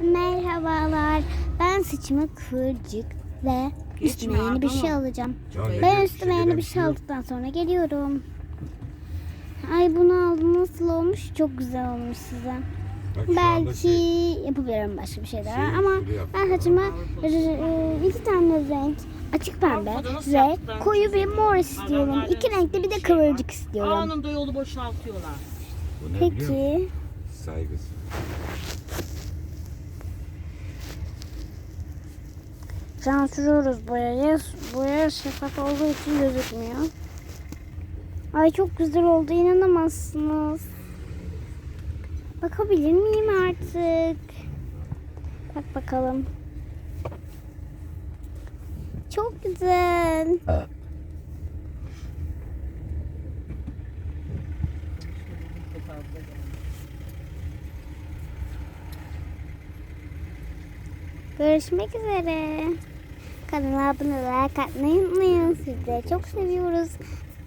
Merhabalar. Ben saçımı kıvırcık ve Geçme üstüme yeni bir şey alacağım. Ben üstüme yeni bir şey aldıktan sonra geliyorum. Ay bunu aldım nasıl olmuş? Çok güzel olmuş size. Bak Belki şey- yapabilirim başka bir şey daha Şey, ama ben saçıma e, iki tane renk açık pembe ve koyu bir mor istiyorum. İki renkli bir de şey kıvırcık istiyorum. Anında yolu boşaltıyorlar. Peki. Saygısı. Şu an sürüyoruz boyayı. Boya şeffaf olduğu için gözükmüyor. Ay çok güzel oldu inanamazsınız. Bakabilir miyim artık? Bak bakalım. Çok güzel. Görüşmek üzere. Kanala abone olarak atmayı unutmayın. Sizleri çok seviyoruz.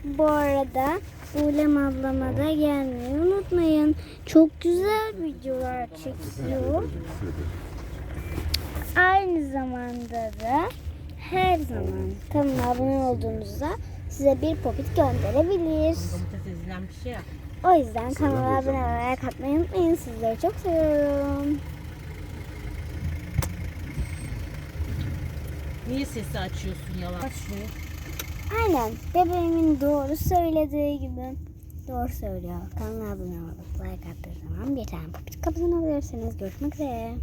Bu arada Ulem ablama da gelmeyi unutmayın. Çok güzel videolar çekiyor. Aynı zamanda da her zaman kanala abone olduğunuzda size bir popit gönderebilir. O yüzden kanala abone olarak atmayı unutmayın. Sizleri çok seviyorum. Niye sesi açıyorsun yavaş? Aynen. Bebeğimin doğru söylediği gibi. Doğru söylüyor. Kanala abone olup like attığı zaman bir tane popit kazanabilirsiniz. Görüşmek üzere.